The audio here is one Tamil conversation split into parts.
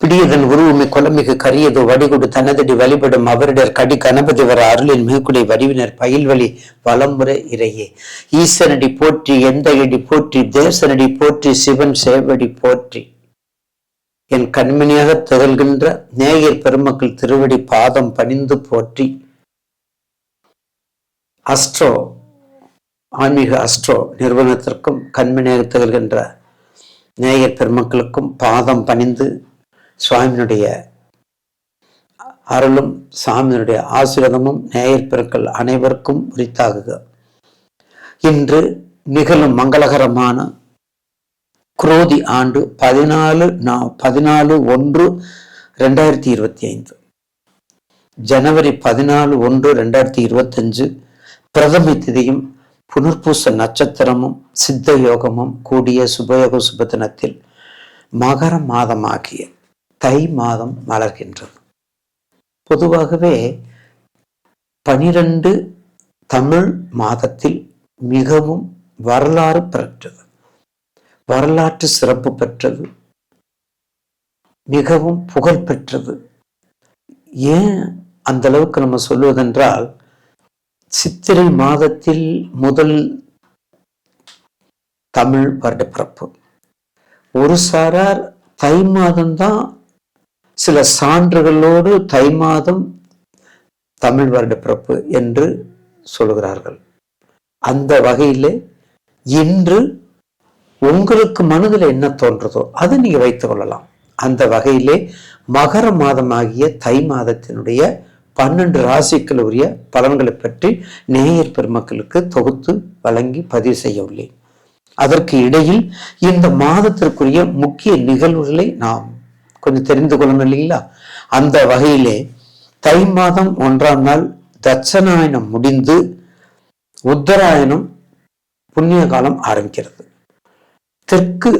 பிடியதன் உருவமை குலமிகு கரியது வடிகுடு தனதடி வழிபடும் அவரிடர் கடி கணபதி வர அருளின் மிகுக்குடை வடிவினர் பயில்வழி வலம்புற இறையே. ஈசனடி போற்றி எந்த இடி போற்றி தேசனடி போற்றி சிவன் சேவடி போற்றி. என் கண்மணியாக திகழ்கின்ற நேயர் பெருமக்கள் திருவடி பாதம் பணிந்து போற்றி. அஸ்ட்ரோ ஆன்மீக அஸ்ட்ரோ நிறுவனத்திற்கும் கண்மணியாக திகழ்கின்ற நேயர் பெருமக்களுக்கும் பாதம் பணிந்து சுவாமியினுடைய அருளும் சாமியினுடைய ஆசீர்வாதமும் நேயர் பெருக்கள் அனைவருக்கும் உரித்தாகுக. இன்று நிகழும் மங்களகரமான குரோதி ஆண்டு பதினாலு நா- பதினாலு ஒன்று ரெண்டாயிரத்தி இருபத்தி ஐந்து. ஜனவரி பதினாலு ஒன்று ரெண்டாயிரத்தி இருபத்தஞ்சு பிரதம திதியும் புனர்பூச நட்சத்திரமும் சித்த யோகமும் கூடிய சுபயோக சுபதினத்தில் மகர மாதமாகிய தை மாதம் மலர்கின்றது. பொதுவாகவே பனிரெண்டு தமிழ் மாதத்தில் மிகவும் வரலாறு பெற்றது. வரலாற்று சிறப்பு பெற்றது. மிகவும் புகழ் பெற்றது. ஏன் அந்த அளவுக்கு நம்ம சொல்வதென்றால் சித்திரை மாதத்தில் முதல் தமிழ் வருடப்பிறப்பு. ஒரு சாரார் தை மாதம்தான் சில சான்றுகளோடு தை மாதம் தமிழ் வருட பிறப்பு என்று சொல்கிறார்கள் அந்த வகையிலே இன்று உங்களுக்கு மனதில் என்ன தோன்றதோ அதை நீங்கள் வைத்துக் கொள்ளலாம். அந்த வகையிலே மகர மாதமாகிய தை மாதத்தினுடைய பன்னெண்டு ராசிகள் உரிய பலன்களை பற்றி நேயர் பெருமக்களுக்கு தொகுத்து வழங்கி பதிவு செய்ய உள்ளேன். அதற்கு இடையில் இந்த மாதத்திற்குரிய முக்கிய நிகழ்வுகளை நாம் கொஞ்சம் தெரிந்து கொள்ளணும் இல்லைங்களா? அந்த வகையிலே தை மாதம் ஒன்றாம் நாள் தட்சநாயனம் முடிந்து உத்தராயணம் புண்ணிய காலம் ஆரம்பிக்கிறது. தெற்கு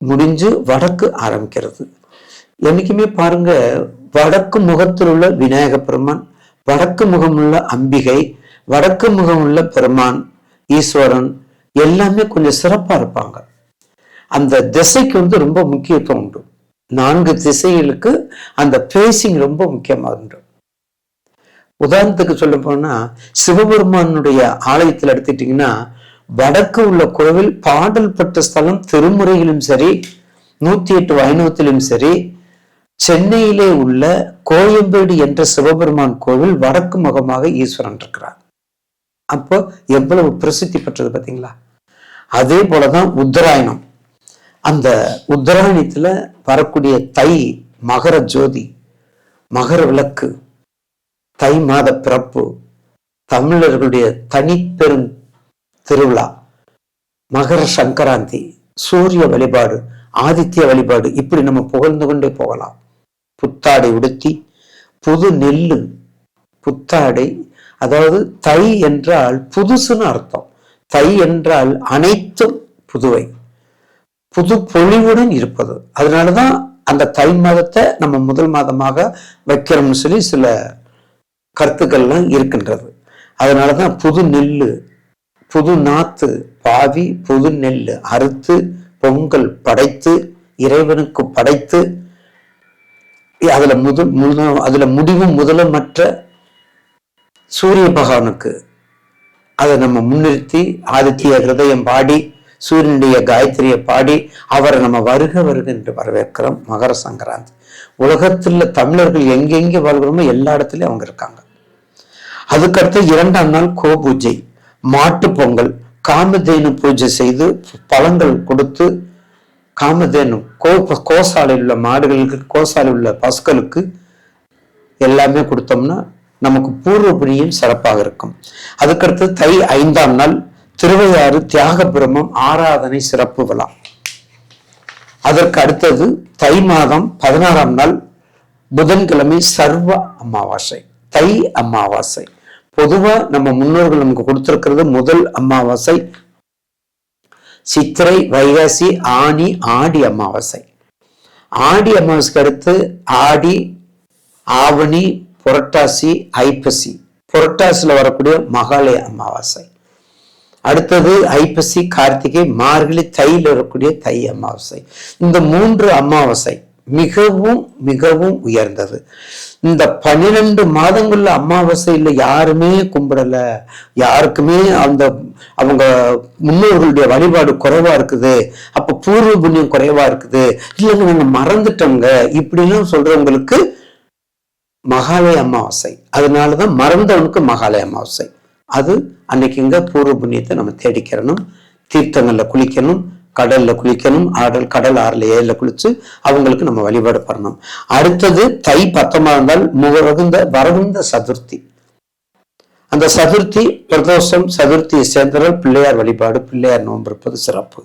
முடிஞ்சு வடக்கு ஆரம்பிக்கிறது. என்னைக்குமே பாருங்க வடக்கு முகத்தில் உள்ள விநாயக பெருமான் வடக்கு முகமுள்ள அம்பிகை வடக்கு முகமுள்ள பெருமான் ஈஸ்வரன் எல்லாமே கொஞ்சம் சிறப்பா இருப்பாங்க. அந்த திசைக்கு வந்து ரொம்ப முக்கியத்துவம் உண்டு. நான்கு திசைகளுக்கு அந்த பேசிங் ரொம்ப முக்கியமாக இருந்தோம் உதாரணத்துக்கு சொல்ல போனா சிவபெருமானுடைய ஆலயத்தில் எடுத்துட்டீங்கன்னா வடக்கு உள்ள கோவில் பாடல் பெற்ற ஸ்தலம் திருமுறையிலும் சரி நூத்தி எட்டு வைணவத்திலும் சரி சென்னையிலே உள்ள கோயம்பேடு என்ற சிவபெருமான் கோவில் வடக்கு முகமாக ஈஸ்வரன் இருக்கிறார். அப்போ எவ்வளவு பிரசித்தி பெற்றது பார்த்தீங்களா? அதே போலதான் உத்தராயணம். அந்த உத்தராயணத்தில் வரக்கூடிய தை மகர ஜோதி மகர விளக்கு தை மாத பிறப்பு தமிழர்களுடைய தனிப்பெரும் திருவிழா மகர சங்கராந்தி சூரிய வழிபாடு ஆதித்ய வழிபாடு இப்படி நம்ம புகழ்ந்து கொண்டே போகலாம். புத்தாடை உடுத்தி புது நெல்லு புத்தாடை அதாவது தை என்றால் புதுசுன்னு அர்த்தம். தை என்றால் அனைத்தும் புதுவை. புது பொலிவுடன் இருப்பது. அதனால தான் அந்த தை மாதத்தை நம்ம முதல் மாதமாக வைக்கிறோம்னு சொல்லி சில கருத்துக்கள்லாம் இருக்கின்றது. அதனாலதான் புது நெல்லு புது நாத்து பாவி புது நெல் அறுத்து பொங்கல் படைத்து இறைவனுக்கு படைத்து அதில் முதல் முத அதில் முடிவும் முதலமற்ற சூரிய பகவானுக்கு அதை நம்ம முன்னிறுத்தி ஆதித்ய ஹிருதயம் பாடி சூரியனுடைய காயத்ரியை பாடி அவரை நம்ம வருக வருக என்று வரவேற்கிறோம் மகர சங்கராந்தி. உலகத்துல தமிழர்கள் எங்கெங்கே வாழ்கிறோமோ எல்லா இடத்துலயும் அவங்க இருக்காங்க. அதுக்கடுத்து இரண்டாம் நாள் கோ பூஜை மாட்டு பொங்கல் காமதேனு பூஜை செய்து பழங்கள் கொடுத்து காமதேனு கோ கோசாலையில் உள்ள மாடுகளுக்கு கோசாலையில் உள்ள பசுக்களுக்கு எல்லாமே கொடுத்தோம்னா நமக்கு பூர்வ புண்ணியம் சிறப்பாக இருக்கும். அதுக்கடுத்து தை ஐந்தாம் நாள் திருவையாறு தியாக பிரம்மம் ஆராதனை சிறப்பு விழா. அதற்கு அடுத்தது தை மாதம் பதினாறாம் நாள் புதன்கிழமை சர்வ அமாவாசை. தை அமாவாசை. பொதுவா நம்ம முன்னோர்கள் நமக்கு கொடுத்திருக்கிறது முதல் அமாவாசை சித்திரை வைகாசி ஆனி ஆடி அமாவாசை. ஆடி அமாவாசைக்கு அடுத்து ஆடி ஆவணி புரட்டாசி ஐப்பசி. புரட்டாசியில் வரக்கூடிய மகாலய அமாவாசை. அடுத்தது ஐப்பசி கார்த்திகை மார்கழி தையில் வரக்கூடிய தை அமாவாசை. இந்த மூன்று அமாவாசை மிகவும் மிகவும் உயர்ந்தது. இந்த பன்னிரண்டு மாதங்கள்ல அமாவாசையில் யாருமே கும்பிடல. யாருக்குமே அந்த அவங்க முன்னோர்களுடைய வழிபாடு குறைவா இருக்குது. அப்ப பூர்வ புண்ணியம் குறைவா இருக்குது. இல்லைங்க நாங்க மறந்துட்டோங்க. இப்படிலாம் சொல்றவங்களுக்கு மகாலய அமாவாசை. அதனாலதான் மறந்தவனுக்கு மகாலய அமாவாசை. அது அன்னைக்கு இங்க பூர்வ புண்ணியத்தை நம்ம தேடிக்கிறணும். தீர்த்தங்கள்ல குளிக்கணும் கடல்ல குளிக்கணும் ஆடல் கடல் ஆறுல ஏழுல குளிச்சு அவங்களுக்கு நம்ம வழிபாடு பண்ணணும். அடுத்தது தை பத்தொன்பதாம் இருந்தால் முகவகுந்த வரகுந்த சதுர்த்தி. அந்த சதுர்த்தி பிரதோஷம் சதுர்த்தியை சேர்ந்தவர்கள் பிள்ளையார் வழிபாடு பிள்ளையார் நோன்பு இருப்பது சிறப்பு.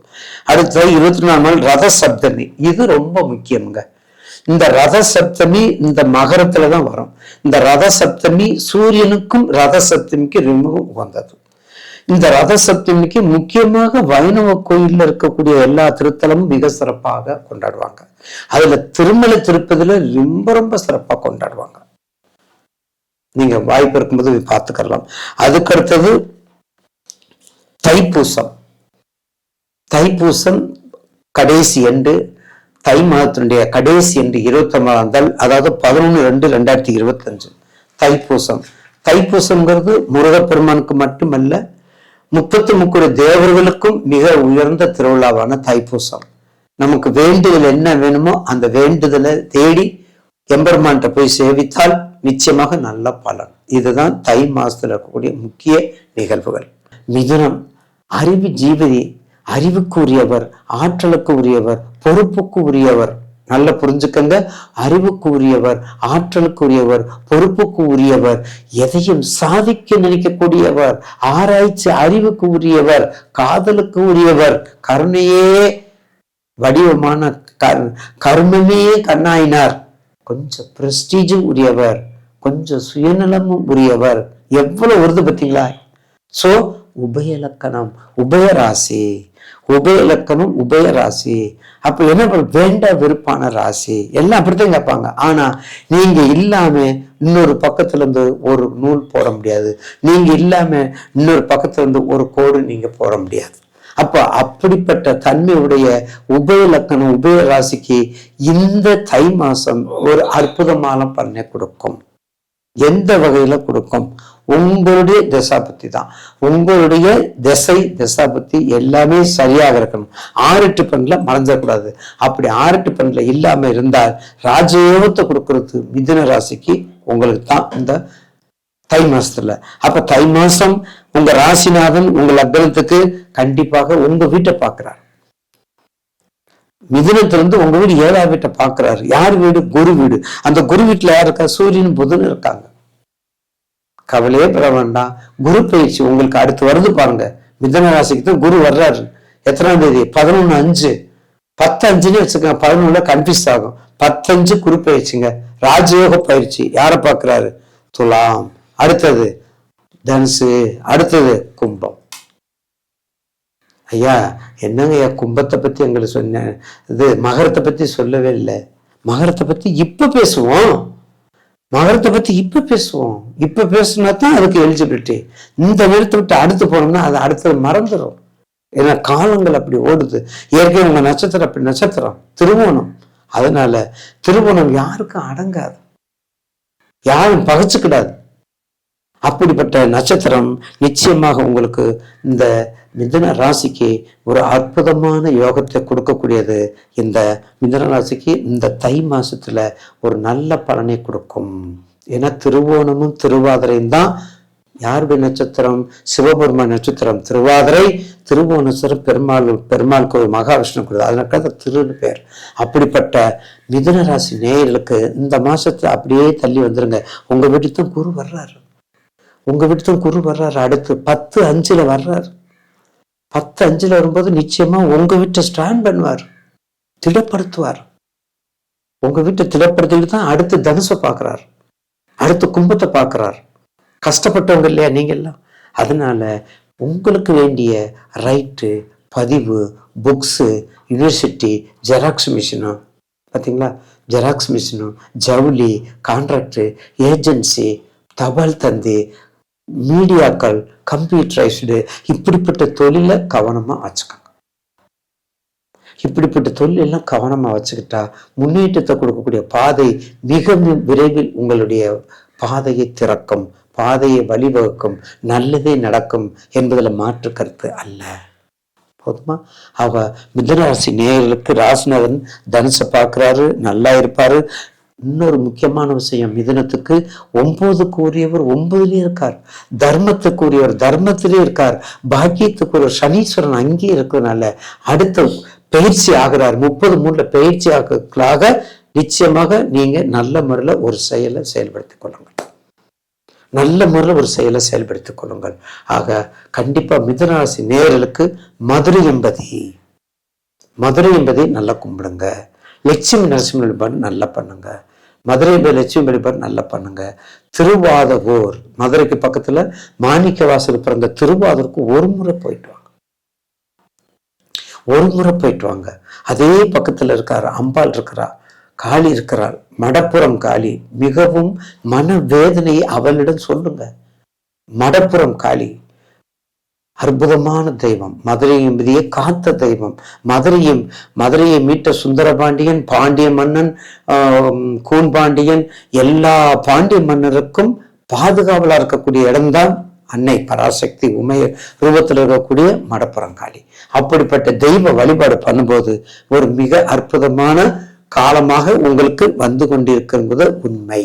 அடுத்தது இருபத்தி நாலு நாள் ரத சப்தமி இது ரொம்ப முக்கியம்ங்க. இந்த ரத சப்தமி இந்த மகரத்துல தான் வரும். இந்த ரத சப்தமி சூரியனுக்கும் ரத சப்தமிக்கு ரொம்பவும் உகந்தது இந்த ரத சப்தமிக்கு முக்கியமாக வைணவ கோயில்ல இருக்கக்கூடிய எல்லா திருத்தலமும் மிக சிறப்பாக கொண்டாடுவாங்க. அதுல திருமலை திருப்பதில ரொம்ப ரொம்ப சிறப்பாக கொண்டாடுவாங்க. நீங்க வாய்ப்பு இருக்கும்போது பார்த்துக்கலாம். அதுக்கு அடுத்தது தைப்பூசம். தைப்பூசம் கடைசி எண்டு தை மாதத்தினுடைய கடைசி என்று இருபத்தி ஒன்பதாம் நாள் அதாவது பதினொன்று ரெண்டு ரெண்டாயிரத்தி இருபத்தஞ்சு. தைப்பூசம். தைப்பூசம்ங்கிறது முருகப்பெருமானுக்கு மட்டுமல்ல முப்பத்தி முக்கிய தேவர்களுக்கும் மிக உயர்ந்த திருவிழாவான தைப்பூசம். நமக்கு வேண்டுதல் என்ன வேணுமோ அந்த வேண்டுதலை தேடி எம்பெருமான்கிட்ட போய் சேவித்தால் நிச்சயமாக நல்ல பலன். இதுதான் தை மாசத்துல இருக்கக்கூடிய முக்கிய நிகழ்வுகள். மிதுனம். அறிவு ஜீவதி அறிவுக்கு உரியவர் ஆற்றலுக்கு உரியவர் பொறுப்புக்கு உரியவர் நல்ல புரிஞ்சுக்கங்க. அறிவுக்கு உரியவர் ஆற்றலுக்கு உரியவர் பொறுப்புக்கு உரியவர் எதையும் சாதிக்க நினைக்கக்கூடியவர் ஆராய்ச்சி அறிவுக்கு உரியவர் காதலுக்கு உரியவர் கருணையே வடிவமான கர் கர்மமே கண்ணாயினார். கொஞ்சம் பிரஸ்டீஜும் உரியவர் கொஞ்சம் சுயநலமும் உரியவர். எவ்வளவு வருது பார்த்தீங்களா? சோ உபயலக்கணம் உபயராசி. உபயலக்கணம் உபயராசி. அப்ப என்ன வேண்ட விருப்பான ராசி. எல்லாம் அப்படித்தான் கேட்பாங்க. ஆனா நீங்க இல்லாம இன்னொரு பக்கத்துல இருந்து ஒரு நூல் போட முடியாது. நீங்க இல்லாம இன்னொரு பக்கத்துல இருந்து ஒரு கோடு நீங்க போட முடியாது. அப்ப அப்படிப்பட்ட தன்மையுடைய உபயலக்கணம் உபய ராசிக்கு இந்த தை மாசம் ஒரு அற்புதமான பலனை கொடுக்கும். எந்த வகையில கொடுக்கும்? உங்களுடைய தசாபத்தி தான். உங்களுடைய திசை தசாபத்தி எல்லாமே சரியாக இருக்கணும். ஆறுட்டு பெண்ல மறந்துடக்கூடாது அப்படி ஆறுட்டு பெண்ல இல்லாம இருந்தால் ராஜயோகத்தை கொடுக்கறது மிதுன ராசிக்கு உங்களுக்கு தான் இந்த தை மாசத்துல. அப்ப தை மாசம் உங்க ராசிநாதன் உங்க லக்னத்துக்கு கண்டிப்பாக உங்க வீட்டை பார்க்கிறார். மிதுனத்திலிருந்து உங்க வீடு ஏழாம் வீட்டை பார்க்கிறாரு. யார் வீடு? குரு வீடு. அந்த குரு வீட்டுல யார் இருக்கா? சூரியன் புதன் இருக்காங்க. கவலையே பெற வேண்டாம். குரு பயிற்சி உங்களுக்கு அடுத்து வருது பாருங்க. மிதன ராசிக்கு தான் குரு வர்றாரு. எத்தனாம் தேதி? பதினொன்னு அஞ்சு. பத்து அஞ்சுன்னு வச்சுக்கோங்க. பதினொன்னுல கன்ஃபியூஸ் ஆகும். பத்தஞ்சு குரு பயிற்சிங்க. ராஜயோக பயிற்சி. யாரை பார்க்கிறாரு? துலாம். அடுத்தது தனுசு. அடுத்தது கும்பம். ஐயா என்னங்க ஐயா கும்பத்தை பத்தி எங்களுக்கு சொன்னேன் இது மகரத்தை பத்தி சொல்லவே இல்லை. மகரத்தை பத்தி இப்ப பேசுவோம். மகரத்தை பத்தி இப்ப பேசுவோம். இப்ப பேசுனா தான் அதுக்கு எலிஜிபிலிட்டி இந்த நேரத்தை விட்டு அடுத்து போனோம்னா அது அடுத்தது மறந்துடும் ஏன்னா காலங்கள் அப்படி ஓடுது. ஏற்கனவே உங்க நட்சத்திரம் அப்படி நட்சத்திரம். திருவோணம் அதனால திருவோணம் யாருக்கும் அடங்காது. யாரும் பகைச்சுக்கிடாது. அப்படிப்பட்ட நட்சத்திரம் நிச்சயமாக உங்களுக்கு இந்த மிதன ராசிக்கு ஒரு அற்புதமான யோகத்தை கொடுக்கக்கூடியது. இந்த மிதன ராசிக்கு இந்த தை மாசத்துல ஒரு நல்ல பலனை கொடுக்கும். ஏன்னா திருவோணமும் திருவாதிரையும் தான். யாருடைய நட்சத்திரம்? சிவபெருமான் நட்சத்திரம். திருவாதிரை திருவோணேஸ்வரம் பெருமாள் பெருமாள் கோவில் மகாவிஷ்ணு கோவில். அதனால திருன்னு பேர். அப்படிப்பட்ட மிதுன ராசி நேயர்களுக்கு இந்த மாசத்தை அப்படியே தள்ளி வந்துருங்க. உங்க வீட்டுக்கு தான் குரு வர்றாரு. உங்க வீட்டு தான் குரு வர்றாரு. அடுத்து பத்து அஞ்சுல வர்றாரு. பத்து அஞ்சுல வரும்போது நிச்சயமா உங்க வீட்டை ஸ்டாண்ட் பண்ணுவார். திடப்படுத்துவார். உங்க வீட்டை திடப்படுத்திட்டு தான் அடுத்து தனுசை பார்க்கறார். அடுத்து கும்பத்தை பார்க்கறார். கஷ்டப்பட்டவங்க இல்லையா நீங்க எல்லாம் அதனால உங்களுக்கு வேண்டிய ரைட்டு பதிவு புக்ஸு யூனிவர்சிட்டி ஜெராக்ஸ் மிஷினும் பார்த்தீங்களா ஜெராக்ஸ் மிஷினும் ஜவுளி கான்ட்ராக்டு ஏஜென்சி தபால் தந்தி மீடியாக்கள் கம்ப்யூட்டரைஸ்டு இப்படிப்பட்ட தொழிலை கவனமா வச்சுக்கோங்க. இப்படிப்பட்ட தொழில் எல்லாம் கவனமா வச்சுக்கிட்டா முன்னேற்றத்தை கொடுக்கக்கூடிய பாதை மிக விரைவில் உங்களுடைய பாதையை திறக்கும் பாதையை வழிவகுக்கும் நல்லதே நடக்கும் என்பதில் மாற்று கருத்து அல்ல. போதுமா? அவ மிதனராசி நேயர்களுக்கு ராசினரன் தனுசை பார்க்குறாரு நல்லா இருப்பாரு. இன்னொரு முக்கியமான விஷயம் மிதனத்துக்கு ஒன்பதுக்கு உரியவர் ஒன்பதுலயே இருக்கார். தர்மத்துக்கு உரியவர் தர்மத்திலே இருக்கார். பாக்கியத்துக்கு ஒரு சனீஸ்வரன் அங்கேயே இருக்கிறதுனால அடுத்த பயிற்சி ஆகிறார். முப்பது மூணுல பயிற்சி ஆக நிச்சயமாக நீங்க நல்ல முறையில் ஒரு செயலை செயல்படுத்திக் கொள்ளுங்கள். நல்ல முறையில் ஒரு செயலை செயல்படுத்திக் கொள்ளுங்கள். ஆக கண்டிப்பா மிதனராசி நேரலுக்கு மதுரை என்பதி மதுரை என்பதை நல்லா கும்பிடுங்க. லட்சுமி நரசிம்ம வழிபாடு நல்லா பண்ணுங்க. மதுரை என்பது லட்சுமி வழிபாடு நல்லா பண்ணுங்க. திருவாதவூர் மதுரைக்கு பக்கத்துல மாணிக்கவாசல் பிறந்த திருவாதூருக்கு ஒரு முறை போயிட்டு வாங்க. ஒரு முறை போயிட்டு வாங்க. அதே பக்கத்துல இருக்காரு அம்பாள் இருக்கிறா காளி இருக்கிறாள் மடப்புறம் காளி. மிகவும் மன வேதனையை அவளிடம் சொல்லுங்க. மடப்புறம் காளி அற்புதமான தெய்வம். மதுரையும் என்பதையே காத்த தெய்வம். மதுரையும் மதுரையை மீட்ட சுந்தரபாண்டியன் பாண்டிய மன்னன் கூன் கூன்பாண்டியன் எல்லா பாண்டிய மன்னருக்கும் பாதுகாவலா இருக்கக்கூடிய இடம்தான் அன்னை பராசக்தி உமைய ரூபத்தில் இருக்கக்கூடிய மடப்புறங்காளி. அப்படிப்பட்ட தெய்வ வழிபாடு பண்ணும்போது ஒரு மிக அற்புதமான காலமாக உங்களுக்கு வந்து கொண்டிருக்கிறது உண்மை.